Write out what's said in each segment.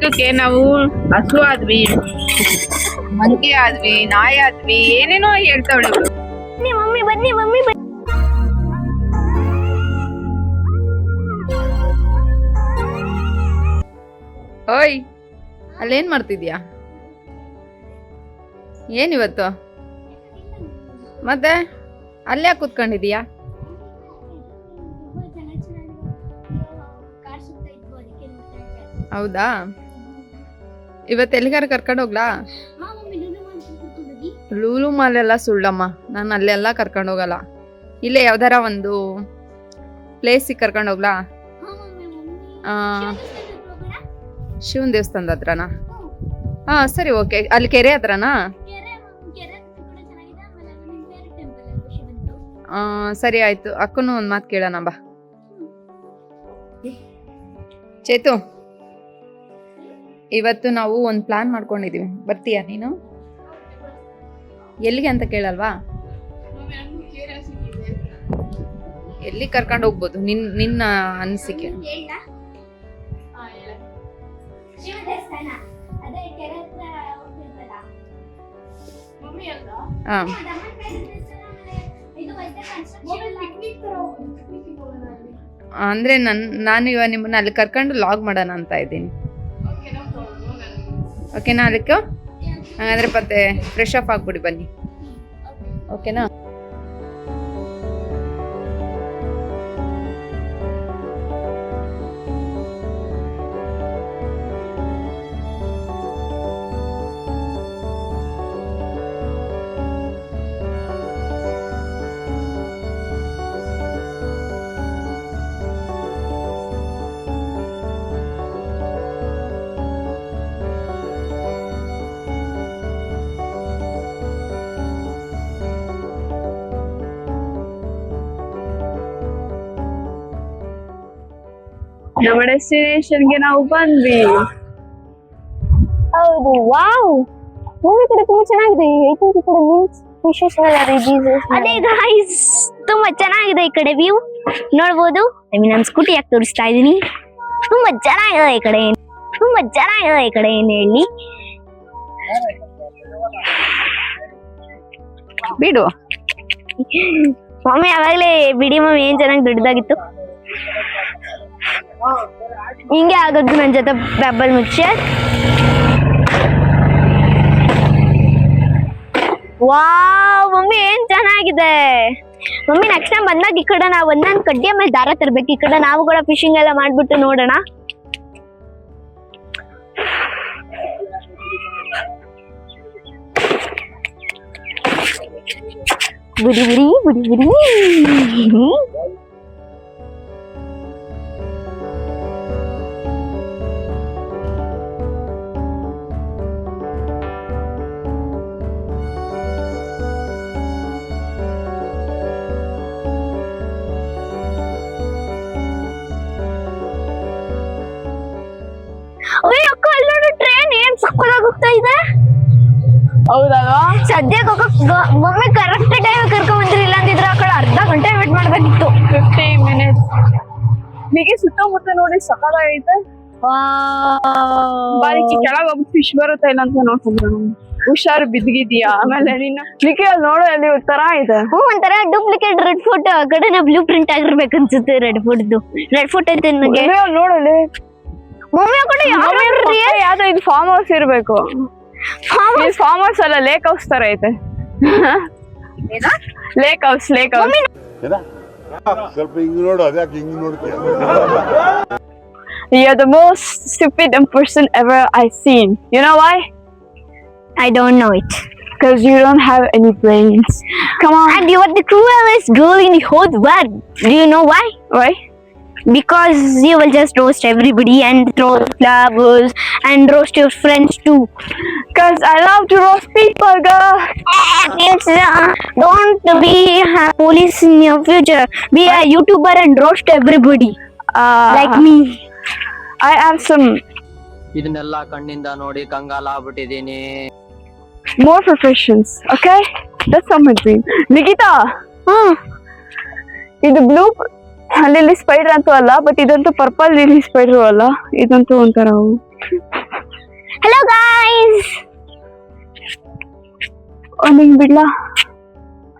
ಲೆಕ್ಕಕ್ಕೆ ನಾವು ಹಸು ಆದ್ವಿ ಮಂಕಿ ಆದ್ವಿ ನಾಯಿ ಆದ್ವಿ ಏನೇನೋ ಹೇಳ್ತಾವಳೆ ಮಮ್ಮಿ ಬನ್ನಿ ಮಮ್ಮಿ ಬನ್ನಿ. ಓಯ್ ಅಲ್ಲೇನ್ ಮಾಡ್ತಿದ್ಯಾ? ಏನಿವತ್ತು ಮತ್ತೆ ಅಲ್ಲೇ ಕೂತ್ಕೊಂಡಿದೀಯಾ ಹೌದಾ? ಇವತ್ತು ಎಲ್ಲಿಗಾರ ಕರ್ಕೊಂಡು ಹೋಗ್ಲಾ? ಲೂಲು ಮಾಲೆಲ್ಲ ಸುಳ್ಳಮ್ಮ. ನಾನು ಅಲ್ಲೆಲ್ಲ ಕರ್ಕೊಂಡು ಹೋಗಲ್ಲ. ಇಲ್ಲೇ ಯಾವ್ದಾರ ಒಂದು ಪ್ಲೇಸಿಗೆ ಕರ್ಕೊಂಡು ಹೋಗ್ಲಾ? ಶಿವನ್ ದೇವಸ್ಥಾನದ ಹತ್ರನಾ? ಹಾ, ಸರಿ ಓಕೆ ಅಲ್ಲಿ ಕೆರೆ ಹತ್ರನಾ? ಸರಿ, ಆಯ್ತು. ಅಕ್ಕನು ಒಂದು ಮಾತು ಕೇಳೋಣ, ಬಾ. ಚೇತು? ಇವತ್ತು ನಾವು ಒಂದು ಪ್ಲಾನ್ ಮಾಡ್ಕೊಂಡಿದ್ದೀವಿ ಬರ್ತೀಯಾ ನೀನು? ಎಲ್ಲಿಗೆ ಅಂತ ಕೇಳಲ್ವಾ? ಎಲ್ಲಿ ಕರ್ಕೊಂಡು ಹೋಗ್ಬೋದು? ನಿನ್, ನಿನ್ನ ಅನಿಸಿಕೆ. ಅಂದ್ರೆ ನನ್, ನಾನು ಇವಾಗ ನಿಮ್ಮನ್ನ ಅಲ್ಲಿ ಕರ್ಕೊಂಡು ಲಾಗ್ ಮಾಡೋಣ ಅಂತ ಇದ್ದೀನಿ. ಓಕೆನಾ ಅದಕ್ಕೆ ಹಾಗಾದ್ರೆ ಮತ್ತೆ ಫ್ರೆಶ್ ಅಪ್ ಆಗ್ಬಿಡಿ ಬನ್ನಿ. ಓಕೆನಾ ನಮ್ಮ ಡೆಸ್ಟಿನೇಷನ್ಗೆ ನಾವು ಬಂದ್ವಿ ಹೌದು ವಾವ್. ಮೂವಿ ಕೂಡ ತುಂಬಾ ಚೆನ್ನಾಗಿದೆ. ಐ ಥಿಂಕ್ ಈ ಕಡೆ ಮೀನ್ಸ್ ಫಿಶಸ್ ಅದೇ ಗಾಯ್ಸ್ ತುಂಬಾ ಚೆನ್ನಾಗಿದೆ ಈ ಕಡೆ ವ್ಯೂ ನೋಡ್ಬೋದು? ಐ ಮೀನ್ ನಾನು ಸ್ಕೂಟಿ ಯಾಕೆ ತೋರಿಸ್ತಾ ಇದ್ದೀನಿ? ತುಂಬಾ ಚೆನ್ನಾಗಿದೆ ಈ ಕಡೆ. ತುಂಬಾ ಚೆನ್ನಾಗಿದೆ ಈ ಕಡೆ ಏನು ಹೇಳಿ. ಬಿಡು. ಮಮ್ಮಿ ಅವಾಗ್ಲೇ ಬಿಡಿ ಮಮ್ಮಿ ಏನ್ ಚೆನ್ನಾಗಿ ದೊಡ್ಡದಾಗಿತ್ತು? ಹಿಂಗೆ ಆಗೋದು ನನ್ನ ಜೊತೆ ಬಬ್ಬಲ್ ಮಿಕ್ಸರ್ ವಾವ್, ಮಮ್ಮಿ ಏನ್ ಚೆನ್ನಾಗಿದೆ. ಮಮ್ಮಿ ನೆಕ್ಸ್ಟ್ ಟೈಮ್ ಬಂದಾಗ ಈ ಕಡೆ ನಾವು ಒಂದೊಂದು ಕಡ್ಡಿಯ ಮೇಲೆ ದಾರ ತರ್ಬೇಕು. ಈ ಕಡೆ ನಾವು ಕೂಡ ಫಿಶಿಂಗ್ ಎಲ್ಲ ಮಾಡ್ಬಿಟ್ಟು ನೋಡೋಣ. ಬುಡಿ ಬುಡಿ ಬುಡಿ ಬುಡಿ. ಹೀಗೆ ಸುತ್ತಮುತ್ತ ನೋಡಿ ಸಕಾಲಾಗೈತೆ ಬಾರಿಕಿ ಕೆಳಗ್ ಒಬ್ಬ ಫಿಶ್ ಬರುತ್ತೆ ಇಲ್ಲ ಅಂತ ನೋಡ್ಕೊಂಡ್ರು ಹುಷಾರು ಬಿದ್ದಿದ್ಯಾ? ಆಮೇಲೆ ನೀನು ನಿಕೆ ಅಲ್ಲಿ ನೋಡು ಅಲ್ಲಿ ತರ ಇದೆ. ಹ್ಞೂ ಒಂಥರ ಡೂಪ್ಲಿಕೇಟ್ ರೆಡ್ ಫೋರ್ಟ್ ಆ ಕಡೆ ಬ್ಲೂ ಪ್ರಿಂಟ್ ಆಗಿರ್ಬೇಕು ಅನ್ಸುತ್ತೆ ರೆಡ್ ಫೋರ್ಟ್ದು ರೆಡ್ ಫೋರ್ಟ್ ಐತೆ ನನಗೆ. ನೋಡು ಅಲ್ಲಿ. ಮಮ್ಮಿ ಕಡೆ ಯಾವ್ದೋ ಇದು ಫಾರ್ಮ್ ಹೌಸ್ ಇರ್ಬೇಕು ಫಾರ್ಮ್ ಹೌಸ್ ಅಲ್ಲ ಲೇಕ್ ಹೌಸ್ ತರ ಐತೆ. ಲೇಕ್ ಹೌಸ್ ಲೇಕ್ ಹೌಸ್ ಏನ ಸ್ವಲ್ಪ ಹಿಂಗ್ ನೋಡು ಅದ್ಯಾಕೆ ಹಿಂಗ್ ನೋಡ್ತೀಯ You're the most stupid person ever I've seen. You know why? I don't know it Because you don't have any brains. Come on. And you are the cruelest girl in the whole world. Do you know why? Why? Because you will just roast everybody and throw flowers and roast your friends too. Because I love to roast people, girl. It's, uh, don't be a police in your future. Be a YouTuber and roast everybody Uh, like me. I have some ಇದನ್ನೆಲ್ಲ ಕಣ್ಣಿಂದ ನೋಡಿ ಕಂಗಾಲಾಗ್ಬಿಟ್ಟಿದೀನಿ more professions, okay? That's not my dream. Nikita, Hmm. ಇದು blue ಅಲ್ಲಿ spider ಅಂತೂ ಅಲ್ಲ but ಇದಂತೂ purple lily spider ಅಲ್ಲ. ಇದಂತೂ ಒಂಥರ ಅವು. ಹಲೋ ಗಾಯ್ಸ್ ಒಂದ್ ಬಿಡ್ಲಾ?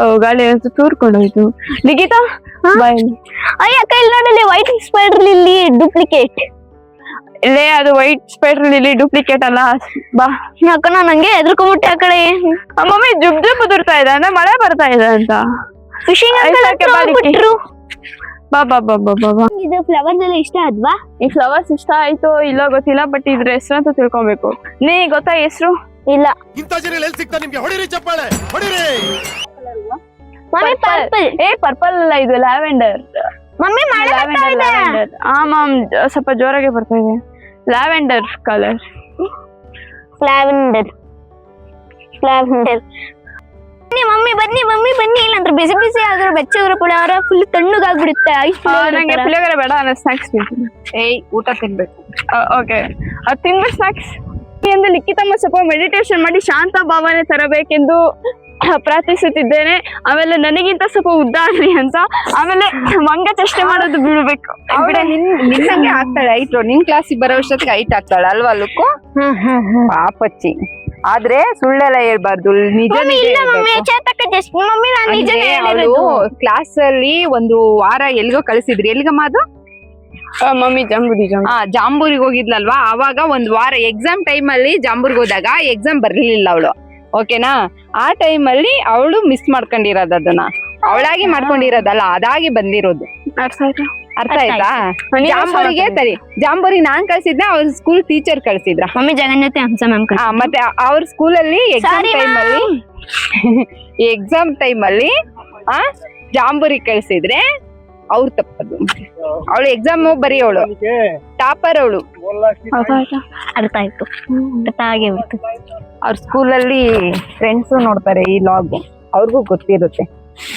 ಓ ಗಾಳಿ ಅಂತೂ ತೂರ್ಕೊಂಡೋಯ್ತು. ನಿಗಿತಾ ಬಾಯ್ ಅಯ್ಯ ಅಕ್ಕ ಇಲ್ಲಿ ನೋಡಲ್ಲಿ ವೈಟ್ ಸ್ಪೈಡರ್ ಇಲ್ಲಿ ಡೂಪ್ಲಿಕೇಟ್ ಇಲ್ಲೇ ಅದು ವೈಟ್ ಸ್ಪೈಡರ್ ಇಲ್ಲಿ ಡೂಪ್ಲಿಕೇಟ್ ಅಲ್ಲ. ಬಾ. ಅಕ್ಕ ನಂಗೆ ಹಂಗೆ ಎದ್ರಕೊಂಬಿಟ್ಟೆ ಆ ಕಡೆ. ಮಮ್ಮಿ ಜುಬ್ ಜುಬ್ ಉದುರ್ತಾ ಇದೆ ಅಂದ್ರೆ ಮಳೆ ಬರ್ತಾ ಇದೆ ಅಂತ. ಫಿಶಿಂಗ್ ಬಿಟ್ರು ಬಾ ಬಾ ಬಾ ಬಾ ಬಾ ಬಾ. ಇದು ಫ್ಲವರ್ಸ್ ಎಲ್ಲ ಇಷ್ಟ ಆದ್ವಾ? ಈ ಫ್ಲವರ್ಸ್ ಇಷ್ಟ ಆಯ್ತೋ ಇಲ್ಲೋ ಗೊತ್ತಿಲ್ಲ ಬಟ್ ಇದ್ರ ಹೆಸರು ಅಂತ ತಿಳ್ಕೊಬೇಕು. ನೀ ಗೊತ್ತಾ ಹೆಸರು? ಇಲ್ಲ. ಇಂಥ ಜನ ಎಲ್ಲಿ ಸಿಗ್ತಾ ನಿಮ್ಗೆ? ಹೊಡಿರಿ ಚಪ್ಪಾಳೆ ಹೊಡಿರಿ. ಮಮ್ಮಿ ಪರ್ಪಲ್ ಏ ಪರ್ಪಲ್ ಅಲ್ಲ ಇದು ಲ್ಯಾವೆಂಡರ್ ಮಮ್ಮಿ ಮಳೆ ಬರ್ತಾ ಲ್ಯಾವೆಂಡರ್ ಇದೆ. ಲ್ಯಾವೆಂಡರ್ ಆ ಮಾಮ್ ಸ್ವಲ್ಪ ಜೋರಾಗೆ ಬರ್ತಾ ಇದೆ. ಲ್ಯಾವೆಂಡರ್ ಕಲರ್ ಲ್ಯಾವೆಂಡರ್ ಲ್ಯಾವೆಂಡರ್ ಬನ್ನಿ ಮಮ್ಮಿ ಬನ್ನಿ ಮಮ್ಮಿ ಬನ್ನಿ. ಇಲ್ಲಾಂದ್ರೆ ಬಿಸಿ ಬಿಸಿ ಆದ್ರೂ ಬೆಚ್ಚಗರು ಕೂಡ ಅವರ ಫುಲ್ ತಣ್ಣಗಾಗ್ಬಿಡುತ್ತೆ ಐಸ್ ನಂಗೆ ಪುಳಿಯೋಗರೆ ಬೇಡ ನಾನು ಸ್ನಾಕ್ಸ್ ತಿಂತೀನಿ. ಏಯ್ ಊಟ ತಿನ್ಬೇಕು. ಓಕೆ ಅದು ತಿನ್ಬೇಕು ಸ್ನಾಕ್ಸ್ ಎಂದು ಲಿಖಿತಮ್ಮ ಸ್ವಲ್ಪ ಮೆಡಿಟೇಷನ್ ಮಾಡಿ ಶಾಂತ ಭಾವನೆ ತರಬೇಕೆಂದು ಪ್ರಾರ್ಥಿಸುತ್ತಿದ್ದೇನೆ. ಆಮೇಲೆ ನನಗಿಂತ ಸ್ವಲ್ಪ ಉದ್ದ ಆಗ್ಲಿ ಅಂತ. ಆಮೇಲೆ ಮಂಗ ಚೇಷ್ಟೆ ಮಾಡೋದು ಬಿಡ್ಬೇಕು. ಅವಳ ನಿನ್ ನಿನ್ನಂಗೆ ಆಗ್ತಾಳೆ ಐಟ್ ನಿನ್ ಕ್ಲಾಸಿಗೆ ಬರೋ ಅಷ್ಟೊತ್ತಿಗೆ ಐಟ್ ಆಗ್ತಾಳೆ ಅಲ್ವಾ ಲುಕ್ಕು? ಪಾಪಚ್ಚಿ. ಆದ್ರೆ ಸುಳ್ಳೆಲ್ಲ ಹೇಳ್ಬಾರ್ದು. ನಿಜ ಕ್ಲಾಸ್ ಅಲ್ಲಿ ಒಂದು ವಾರ ಎಲ್ಗೋ ಕಳಿಸಿದ್ರಿ. ಎಲ್ಗಮ್ಮ ಅದು? ಮಮ್ಮಿ ಜಾಂಬೂರಿ ಹಾ ಆ ಜಾಂಬೂರಿಗೆ ಹೋಗಿದ್ಲಲ್ವಾ ಅವಾಗ ಒಂದ್ ವಾರ ಎಕ್ಸಾಮ್ ಟೈಮ್ ಅಲ್ಲಿ ಜಾಂಬೂರ್ಗೆ ಹೋದಾಗ ಎಕ್ಸಾಮ್ ಬರ್ಲಿಲ್ಲ ಅವಳು. ಓಕೆನಾ ಆ ಟೈಮ್ ಅಲ್ಲಿ ಅವಳು ಮಿಸ್ ಮಾಡ್ಕೊಂಡಿರೋದು ಅದನ್ನ. ಅವಳಾಗಿ ಮಾಡ್ಕೊಂಡಿರೋದಲ್ಲ ಅದಾಗಿ ಬಂದಿರೋದು. ಅರ್ಥ ಆಯ್ತಾ? ಜಾಂಬೂರಿಗೆ ಸರಿ. ಜಾಂಬೂರಿ ನಾನ್ ಕಳ್ಸಿದ್ನ ಅವ್ರ ಸ್ಕೂಲ್ ಟೀಚರ್ ಕಳ್ಸಿದ್ರ? ಮಮ್ಮಿ ಜಗನ್ ಹಂಸ ಮ್ಯಾಮ್ ಮತ್ತೆ ಅವ್ರ ಸ್ಕೂಲಲ್ಲಿ ಎಕ್ಸಾಮ್ Sorry, ಟೈಮ್ ಅಲ್ಲಿ ಎಕ್ಸಾಮ್ ಟೈಮ್ ಅಲ್ಲಿ ಆ ಜಾಂಬೂರಿ ಕಳ್ಸಿದ್ರೆ ಅವ್ರ ತಪ್ಪದು. ಅವಳು ಎಕ್ಸಾಮ್ ಬರೆಯೋಳು. ಟಾಪರ್ ಅವಳು. ಅರ್ಥ ಆಯ್ತಾ ಅರ್ಥ ಆಯ್ತು. ಅರ್ಥ ಆಗೇ ಬಿಡ್ತು ಅವ್ರ ಸ್ಕೂಲಲ್ಲಿ ಫ್ರೆಂಡ್ಸು ನೋಡ್ತಾರೆ ಈ ಲಾಗ್ ಅವ್ರಿಗೂ ಗೊತ್ತಿರುತ್ತೆ.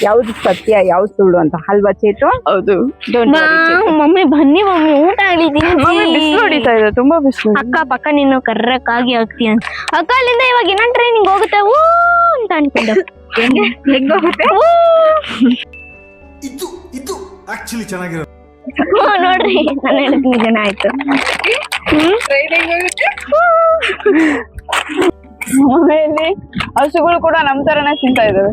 ಯಾವ್ದು ಸತ್ಯ ಯಾವ್ದು ಸುಳ್ಳು ಅಂತ. ಹಲ್ವಾ ಚೇತು? ಹೌದು. ಮಮ್ಮಿ ಬನ್ನಿ ಮಮ್ಮಿ ಊಟ ಆಡಿದೀನಿ ಬಿಸಿಲು ಹೊಡಿತಾ ಇದೆ ತುಂಬಾ ಬಿಸಿಲು ಅಕ್ಕ ಪಕ್ಕ ನೀನು ಕರ್ರಕ್ ಆಗಿ ಆಗ್ತೀಯ ಅಂತ. ಅಕ್ಕ ಅಲ್ಲಿಂದ ಇವಾಗ ಇನ್ನೊಂದ್ ಟ್ರೈನಿಂಗ್ ಹೋಗುತ್ತೆ. ಊ ಅಂತ ಅನ್ಕೊಂಡು. ಹೋಗುತ್ತೆ? ಇದು ಇದು ಆಕ್ಚುಲಿ ಚೆನ್ನಾಗಿರೋ ನೋಡ್ರಿ ನಾನು ಹೇಳ್ತೀನಿ ಜನ ಆಯ್ತು. ಆಮೇಲೆ ಹಸುಗಳು ಕೂಡ ನಮ್ ತರನೇ ತಿಂತಾ ಇದಾವೆ.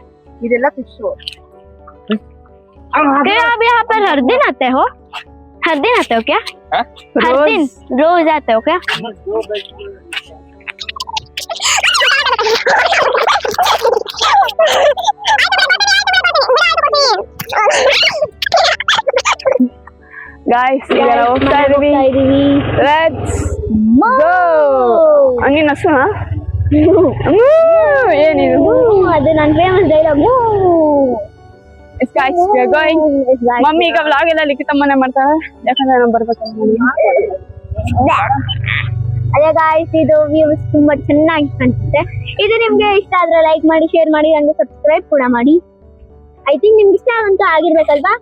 ಇದೆಲ್ಲ ಫಿಶು क्या आप यहाँ पर हर दिन आते हो हर दिन आते हो क्या हर दिन रोज आते हो क्या ಗಾಯ್ಸ್ ಈಗ ನಾವು ಹೋಗ್ತಾ ಇದೀವಿ ಲೆಟ್ಸ್ ಗೋ ಹಂಗಿನ ಹಸುನಾ ಏನಿದು ಅದು ನನ್ನ ಫೇಮಸ್ ಡೈಲಾಗ್ ಮಮ್ಮಿ ಈಗ ವ್ಲಾಗ್ ಎಲ್ಲ ಲಿಖಿತಮ್ಮನೆ ಮಾಡ್ತಾಳೆ. ಯಾಕಂದ್ರೆ ನಾನು ಬರ್ಬೇಕಾಯ್ತು ಅದೇ ಗಾಯ್ಸ್ ಇದು ವ್ಯೂಸ್ ತುಂಬಾ ಚೆನ್ನಾಗಿ ಕಾಣಿಸುತ್ತೆ. ಇದು ನಿಮ್ಗೆ ಇಷ್ಟ ಆದ್ರೆ ಲೈಕ್ ಮಾಡಿ ಶೇರ್ ಮಾಡಿ ಹಂಗೆ ಸಬ್ಸ್ಕ್ರೈಬ್ ಕೂಡ ಮಾಡಿ. ಐ ಥಿಂಕ್ ನಿಮ್ಗೆ ಇಷ್ಟ ಅಂತ ಆಗಿರ್ಬೇಕಲ್ವಾ?